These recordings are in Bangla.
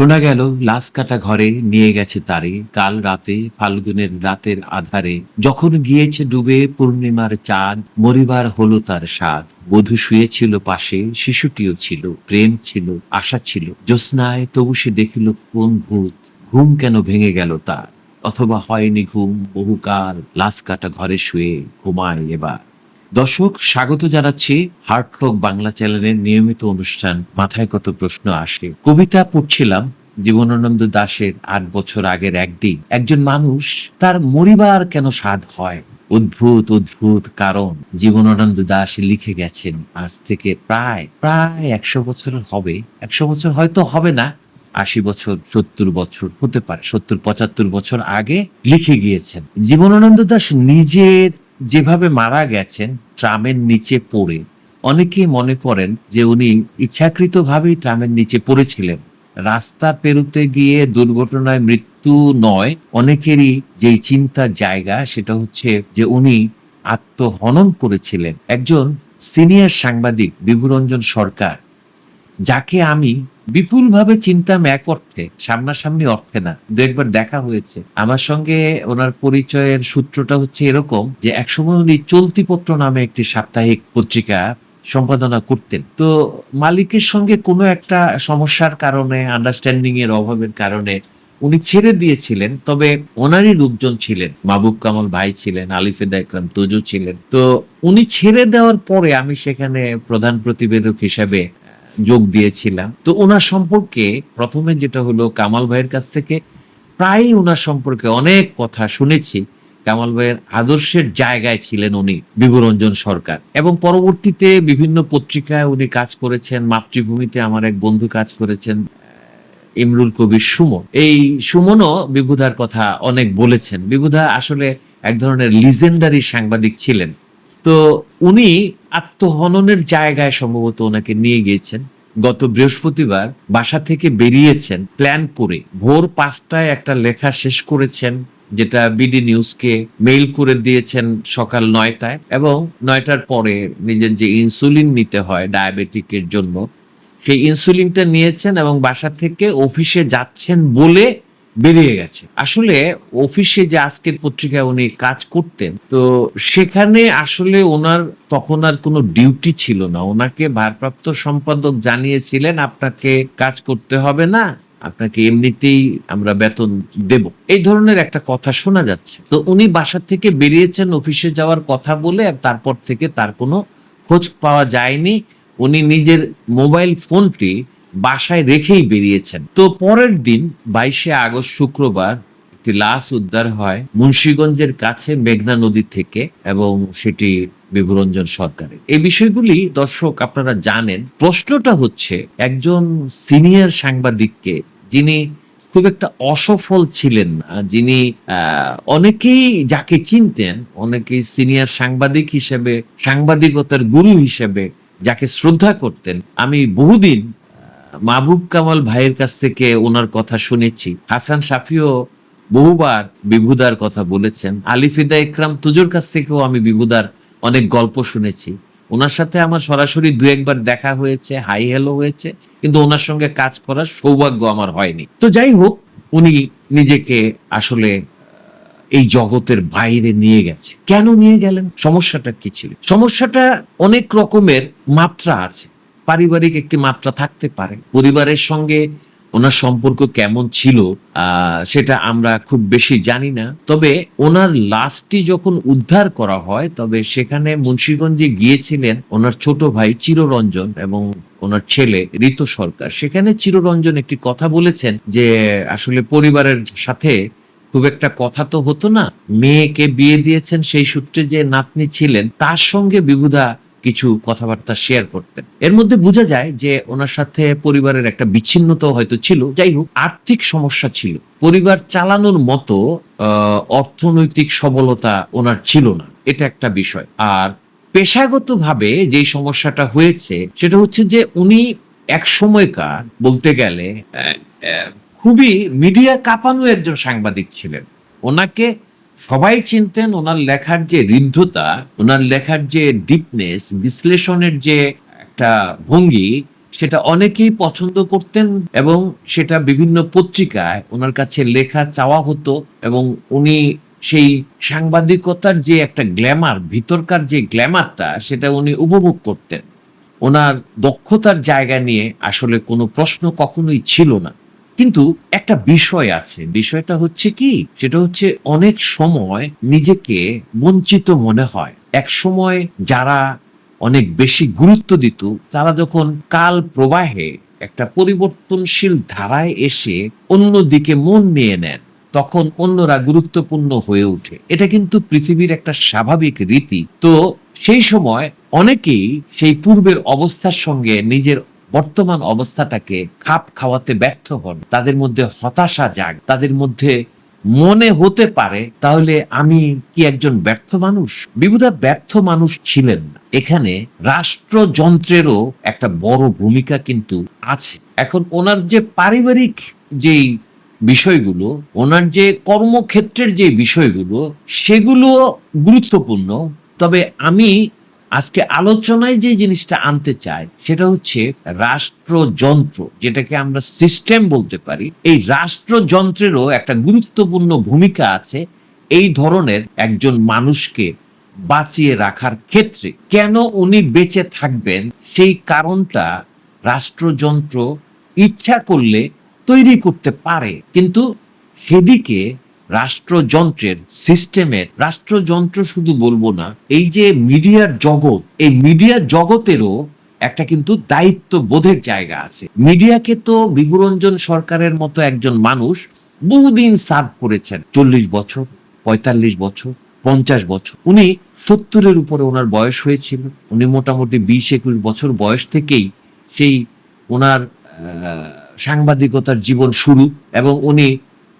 শোনা গেল, লাশ কাটা ঘরে নিয়ে গেছে তারে। কাল রাতে, ফাল্গুনের রাতের আধারে, যখন গিয়েছে ডুবে পূর্ণিমার চাঁদ, মরিবার হলো তার স্বাদ। বধূ শুয়েছিল পাশে, শিশুটিও ছিল, প্রেম ছিল, আশা ছিল। জ্যোৎস্নায় তবু সে দেখিল কোন ভূত, ঘুম কেন ভেঙে গেল তার? অথবা হয়নি ঘুম, বহুকাল লাশ কাটা ঘরে শুয়ে ঘুমায় এবার। দর্শক, স্বাগত জানাচ্ছি হার্টলক বাংলা চ্যানেলের নিয়মিত অনুষ্ঠান মাথায় কত প্রশ্ন আসে। কবিতা পড়ছিলাম জীবনানন্দ দাশের আট বছর আগের একদিন। একজন মানুষ তার মরিবার কেন স্বাদ হয়? অদ্ভুত অদ্ভুত কারণ জীবনানন্দ দাস লিখে গেছেন। আজ থেকে প্রায় প্রায় একশো বছর হবে। একশো বছর হয়তো হবে না, আশি বছর, সত্তর বছর হতে পারে, সত্তর, পঁচাত্তর বছর আগে লিখে গিয়েছেন। জীবনানন্দ দাস নিজের যেভাবে মারা গেছেন ট্রামের নিচে পড়ে, অনেকেই মনে করেন যে উনি ইচ্ছাকৃতভাবেই ট্রামের নিচে পড়েছিলেন। রাস্তা পেরুতে গিয়ে দুর্ঘটনায় মৃত্যু নয়, অনেকেরই যেই চিন্তার জায়গা সেটা হচ্ছে যে উনি আত্মহনন করেছিলেন। একজন সিনিয়র সাংবাদিক বিভুরঞ্জন সরকার, যাকে আমি বিপুলভাবে চিনতাম এক অর্থে, সামনাসামনি অর্থে না। দু একবার দেখা হয়েছে। আমার সঙ্গে ওনার পরিচয়ের সূত্রটা হচ্ছে এরকম যে, একসময় উনি চলতি পত্র নামে একটি সাপ্তাহিক পত্রিকা সম্পাদনা করতেন। তো মালিকের সঙ্গে কোনো একটা সমস্যার কারণে আন্ডারস্ট্যান্ডিং এর অভাবের কারণে উনি ছেড়ে দিয়েছিলেন। তবে ওনারই লোকজন ছিলেন। মাহবুব কামাল ভাই ছিলেন, আলিফেদা ইকরাম তুজু ছিলেন। তো উনি ছেড়ে দেওয়ার পরে আমি সেখানে প্রধান প্রতিবেদক হিসাবে যোগ দিয়েছিলাম। তো ওনার সম্পর্কে প্রথমে যেটা হলো, কামাল ভাইয়ের কাছ থেকে প্রায়ই ওনার সম্পর্কে অনেক কথা শুনেছি। কামাল ভাইয়ের আদর্শের জায়গায় ছিলেন উনি, বিভুরঞ্জন সরকার। এবং পরবর্তীতে বিভিন্ন পত্রিকায় উনি কাজ করেছেন, মাতৃভূমিতে আমার এক বন্ধু কাজ করেছেন ইমরুল কবির সুমন। এই সুমনও বিভুধার কথা অনেক বলেছেন। বিভুধা আসলে এক ধরনের লিজেন্ডারি সাংবাদিক ছিলেন। তো উনি আত্মহননের জায়গায় সম্ভবত ওনাকে নিয়ে গিয়েছেন। গত বৃহস্পতিবার বাসা থেকে বেরিয়েছেন প্ল্যান করে ভোর পাঁচটায় একটা লেখা শেষ করেছেন, যেটা বিডি নিউজকে মেইল করে দিয়েছেন সকাল নয়টায় এবং নয়টার পরে নিজের যে ইনসুলিন নিতে হয় ডায়াবেটিকের জন্য, সেই ইনসুলিনটা নিয়েছেন এবং বাসা থেকে অফিসে যাচ্ছেন বলে বেরিয়ে গেছে। আসলে অফিসে যে আজকের পত্রিকায় উনি কাজ করতেন, তো সেখানে আসলে ওনার তখন আর কোনো ডিউটি ছিল না। ওনাকে ভারপ্রাপ্ত সম্পাদক জানিয়েছিলেন, আপনাকে কাজ করতে হবে না, আপনাকে এমনিতেই আমরা বেতন দেব। এই ধরনের একটা কথা শোনা যাচ্ছে। তো উনি বাসা থেকে বেরিয়েছেন অফিসে যাওয়ার কথা বলে তারপর থেকে তার কোনো খোঁজ পাওয়া যায়নি। উনি নিজের মোবাইল ফোনটি বাসায় রেখেই বেরিয়েছেন। তো পরের দিন বাইশে আগস্ট শুক্রবার একটি লাশ উদ্ধার হয় মুন্সীগঞ্জের কাছে মেঘনা নদী থেকে এবং সেটি বিভুরঞ্জন সরকারের। এই বিষয়গুলি দর্শক আপনারা জানেন। প্রশ্নটা হচ্ছে, একজন সিনিয়র সাংবাদিককে যিনি খুব একটা অসফল ছিলেন না, যিনি অনেকেই যাকে চিনতেন, অনেকেই সিনিয়র সাংবাদিক হিসেবে, সাংবাদিকতার গুরু হিসেবে যাকে শ্রদ্ধা করতেন, আমি বহুদিন মাহবুব কামাল ভাইয়ের কাছ থেকে ওনার কথা শুনেছি। হাসান শাফিও বহুবার বিভুদার কথা বলেছেন। আলিফিদা ইকরাম তুজোর কাছ থেকেও আমি বিভুদার অনেক গল্প শুনেছি। ওনার সাথে আমার সরাসরি দু একবার দেখা হয়েছে, হাই হ্যালো হয়েছে, কিন্তু ওনার সঙ্গে কাজ করার সৌভাগ্য আমার হয়নি। তো যাই হোক, উনি নিজেকে আসলে এই জগতের বাইরে নিয়ে গেছে। কেন নিয়ে গেলেন? সমস্যাটা কি ছিল? সমস্যাটা অনেক রকমের মাত্রা আছে। পারিবারিক একটি মাত্রা থাকতে পারে। পরিবারের সঙ্গে ওনার সম্পর্ক কেমন ছিল সেটা আমরা খুব বেশি জানি না। তবে ওনার লাশটি যখন উদ্ধার করা হয়, তবে সেখানে মুন্সীগঞ্জে গিয়েছিলেন ওনার ছোট ভাই চিররঞ্জন এবং ওনার ছেলে ঋতু সরকার। সেখানে চিররঞ্জন একটি কথা বলেছেন যে, আসলে পরিবারের সাথে খুব একটা কথা তো হতো না। মেয়েকে বিয়ে দিয়েছেন সেই সূত্রে যে নাতনি ছিলেন, তার সঙ্গে বিবুধা কিছু কথাবার্তা শেয়ার করতেন। এর মধ্যে বোঝা যায় যে ওনার সাথে পরিবারের একটা বিচ্ছিন্নতা হয়তো ছিল। যাই হোক, আর্থিক সমস্যা ছিল। পরিবার চালানোর মতো অর্থনৈতিক সবলতা ওনার ছিল না। এটা একটা বিষয়। আর পেশাগতভাবে যেই সমস্যাটা হয়েছে, সেটা হচ্ছে যে উনি এক সময়কার বলতে গেলে খুবই মিডিয়া কাঁপানো একজন সাংবাদিক ছিলেন। ওনাকে সবাই চিনতেন ওনার লেখার যে ঋদ্ধতা, ওনার লেখার যে ডিপনেস বিশ্লেষণের যে একটা ভঙ্গি, সেটা অনেকেই পছন্দ করতেন এবং সেটা বিভিন্ন পত্রিকায় ওনার কাছে লেখা চাওয়া হতো এবং উনি সেই সাংবাদিকতার যে একটা গ্ল্যামার ভিতরকার যে গ্ল্যামারটা সেটা উনি উপভোগ করতেন। ওনার দক্ষতার জায়গা নিয়ে আসলে কোনো প্রশ্ন কখনোই ছিল না। কিন্তু একটা বিষয় আছে। বিষয়টা হচ্ছে কি? সেটা হচ্ছে অনেক সময় নিজেকে বঞ্চিত মনে হয়। এক সময় যারা অনেক বেশি গুরুত্ব দিত, তারা যখন কাল প্রবাহে একটা পরিবর্তনশীল ধারায় এসে অন্যদিকে মন নিয়ে নেন, তখন অন্যরা গুরুত্বপূর্ণ হয়ে ওঠে। এটা কিন্তু পৃথিবীর একটা স্বাভাবিক রীতি। তো সেই সময় অনেকেই সেই পূর্বের অবস্থার সঙ্গে নিজের বর্তমান অবস্থাটাকে খাপ খাওয়াতে ব্যর্থ হন। তাদের মধ্যে হতাশা জাগ। তাদের মধ্যে মনে হতে পারে, তাহলে আমি কি একজন ব্যর্থ মানুষ? বিবুধা ব্যর্থ মানুষ ছিলেন না। এখানে রাষ্ট্রযন্ত্রেরও একটা বড় ভূমিকা কিন্তু আছে। এখন ওনার যে পারিবারিক যেই বিষয়গুলো, ওনার যে কর্মক্ষেত্রের যে বিষয়গুলো, সেগুলো গুরুত্বপূর্ণ। তবে আমি আজকে আলোচনায় যে জিনিসটা আনতে চাই সেটা হচ্ছে রাষ্ট্রযন্ত্র, যেটাকে আমরা সিস্টেম বলতে পারি। এই রাষ্ট্রযন্ত্রেরও একটা গুরুত্বপূর্ণ ভূমিকা আছে এই ধরনের একজন মানুষকে বাঁচিয়ে রাখার ক্ষেত্রে। কেন উনি বেঁচে থাকবেন? সেই কারণটা রাষ্ট্রযন্ত্র ইচ্ছা করলে তৈরি করতে পারে। কিন্তু সেদিকে রাষ্ট্রযন্ত্রের সিস্টেমের রাষ্ট্রযন্ত্র শুধু বলব না, এই যে মিডিয়ার জগৎ, এই মিডিয়া জগতেরও একটা কিন্তু দায়িত্ব বোধের জায়গা আছে। মিডিয়াকে তো বিভুরঞ্জন সরকারের মতো একজন মানুষ বহুদিন সার্ভ করেছেন। চল্লিশ বছর, পঁয়তাল্লিশ বছর, পঞ্চাশ বছর। উনি সত্তরের উপরে ওনার বয়স হয়েছিল। উনি মোটামুটি বিশ একুশ বছর বয়স থেকেই সেই ওনার সাংবাদিকতার জীবন শুরু এবং উনি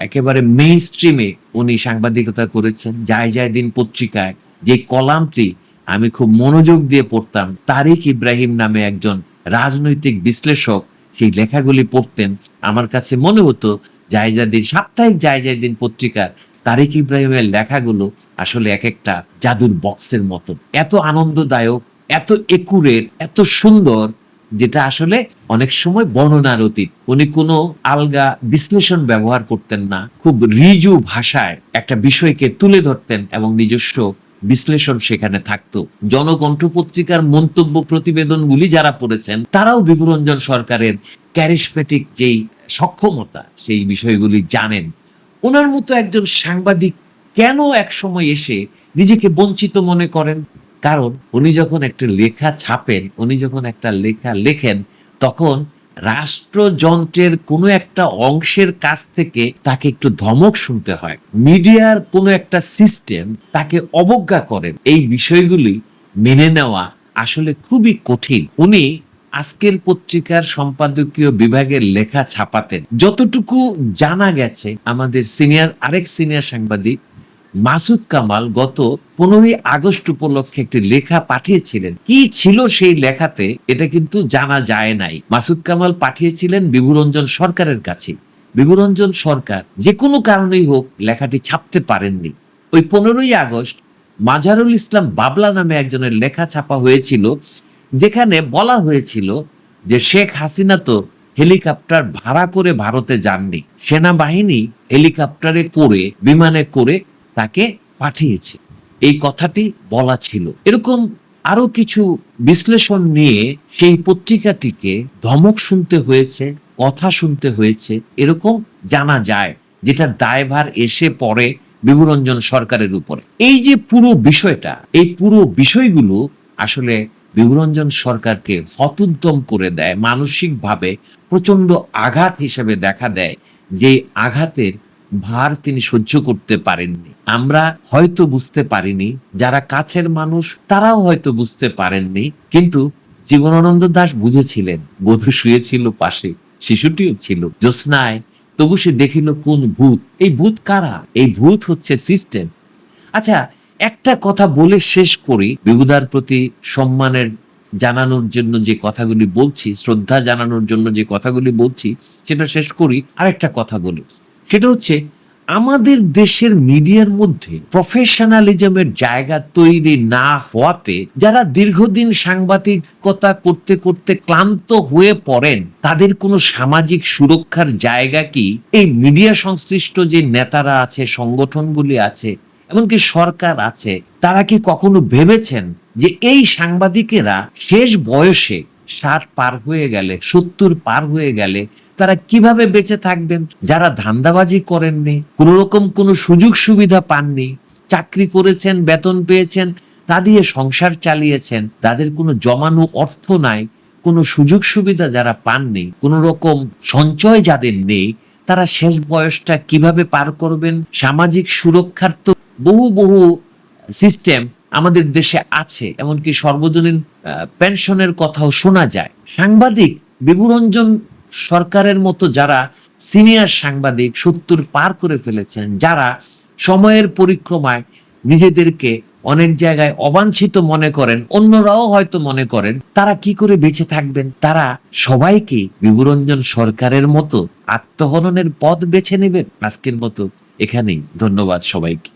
একেবারে মেইন স্ট্রিমে উনি সাংবাদিকতা করেছেন যায় যায় দিন পত্রিকায়। যে কলামটি আমি খুব মনোযোগ দিয়ে পড়তাম, তারিক ইব্রাহিম নামে একজন রাজনৈতিক বিশ্লেষক, সেই লেখাগুলি পড়তেন। আমার কাছে মনে হতো জায়জাদিন সাপ্তাহিক জায়জাদিন পত্রিকার তারিক ইব্রাহিমের লেখাগুলো আসলে এক একটা জাদুর বক্সের মতো এত আনন্দদায়ক, এত একুরেট এত সুন্দর যেটা আসলে অনেক সময় বর্ণনার অতীত উনি কোনো আলগা বিশ্লেষণ ব্যবহার করতেন না, খুব রিজু ভাষায় একটা বিষয়কে তুলে ধরতেন এবং নিজস্ব বিশ্লেষণ সেখানে থাকতো। জনকণ্ঠ পত্রিকার মন্তব্য প্রতিবেদনগুলি যারা পড়েছেন, তারাও বিভুরঞ্জন সরকারের ক্যারিসমেটিক যেই সক্ষমতা, সেই বিষয়গুলি জানেন। ওনার মতো একজন সাংবাদিক কেন এক সময় এসে নিজেকে বঞ্চিত মনে করেন? কারণ উনি যখন একটা লেখা ছাপেন, উনি যখন একটা লেখা লেখেন, তখন রাষ্ট্রযন্ত্রের কোনো একটা অংশের কাছ থেকে তাকে একটু ধমক শুনতে হয়। মিডিয়ার কোনো একটা সিস্টেম তাকে অবজ্ঞা করেন। এই বিষয়গুলি মেনে নেওয়া আসলে খুবই কঠিন। উনি আজকের পত্রিকার সম্পাদকীয় বিভাগের লেখা ছাপাতেন। যতটুকু জানা গেছে, আমাদের সিনিয়র, আরেক সিনিয়র সাংবাদিক মাসুদ কামাল গত পনেরোই আগস্ট উপলক্ষে একটি লেখা পাঠিয়েছিলেন। কি ছিল সেই লেখাতে এটা কিন্তু জানা যায় নাই। মাসুদ কামাল পাঠিয়েছিলেন বিভুরঞ্জন সরকারের কাছে। বিভুরঞ্জন সরকার যে কোনো কারণেই হোক লেখাটি ছাপতে পারেননি। ওই পনেরোই আগস্ট মাজারুল ইসলাম বাবলা নামে একজনের লেখা ছাপা হয়েছিল, যেখানে বলা হয়েছিল যে শেখ হাসিনা তো হেলিকপ্টার ভাড়া করে ভারতে যাননি। সেনাবাহিনী হেলিকপ্টারে করে, বিমানে করে তাকে পাঠিয়েছে। এই কথাটি বলা ছিল। এরকম আরও কিছু বিশ্লেষণ নিয়ে সেই পত্রিকাটিকে ধমক শুনতে হয়েছে, কথা শুনতে হয়েছে, এরকম জানা যায় যেটার দায়ভার এসে পড়ে বিভুরঞ্জন সরকারের উপরে। এই যে পুরো বিষয়টা, এই পুরো বিষয়গুলো আসলে বিভুরঞ্জন সরকারকে হতোদ্যম করে দেয়, মানসিকভাবে প্রচণ্ড আঘাত হিসেবে দেখা দেয় যে আঘাতের ভার তিনি সহ্য করতে পারেননি। আমরা হয়তো বুঝতে পারিনি, যারা কাছের মানুষ, তারাও হয়তো বুঝতে পারেননি, কিন্তু জীবনানন্দ দাস বুঝেছিলেন, বধূ শুয়েছিল পাশে, শিশুটিও ছিল। জ্যোৎস্নায় তবু সে দেখিল কোন ভূত। এই ভূত কারা? এই ভূত হচ্ছে সিস্টেম। আচ্ছা একটা কথা বলে শেষ করি। বিবুদার প্রতি সম্মানের জানানোর জন্য যে কথাগুলি বলছি, শ্রদ্ধা জানানোর জন্য যে কথাগুলি বলছি, সেটা শেষ করি। আরেকটা কথা বলি। সেটা হচ্ছে আমাদের দেশের মিডিয়ার মধ্যে প্রফেশনালিজমের জায়গা তৈরি না হওয়াতে যারা দীর্ঘদিন সাংবাদিকতা করতে করতে ক্লান্ত হয়ে পড়েন, তাদের কোনো সামাজিক সুরক্ষার জায়গা কি? এই মিডিয়া সংশ্লিষ্ট যে নেতারা আছে, সংগঠনগুলি আছে, এমনকি সরকার আছে, তারা কি কখনো ভেবেছেন যে এই সাংবাদিকেরা শেষ বয়সে ষাট পার হয়ে গেলে, সত্তর পার হয়ে গেলে তারা কীভাবে বেঁচে থাকবেন? যারা ধান্দাবাজি করেননি কোন রকম কোনো সুযোগ সুবিধা পাননি, চাকরি করেছেন, বেতন পেয়েছেন, তা দিয়ে সংসার চালিয়েছেন, তাদের কোনো জমানো অর্থ নাই, কোনো সুযোগ সুবিধা যারা পাননি কোনো রকম সঞ্চয় যাদের নেই, তারা শেষ বয়সটা কীভাবে পার করবেন? সামাজিক সুরক্ষার তো বহু বহু সিস্টেম আমাদের দেশে আছে, এমনকি সর্বজনীন পেনশনের কথাও শোনা যায়। সাংবাদিক বিভুরঞ্জন সরকারের মতো যারা সিনিয়র সাংবাদিক সত্তর পার করে ফেলেছেন, যারা সময়ের পরিক্রমায় নিজেদেরকে অনেক জায়গায় অবাঞ্ছিত মনে করেন, অন্যরাও হয়তো মনে করেন, তারা কি করে বেঁচে থাকবেন? তারা সবাইকে বিভুরঞ্জন সরকারের মতো আত্মহননের পথ বেছে নেবেন? আজকের মতো এখানেই। ধন্যবাদ সবাইকে।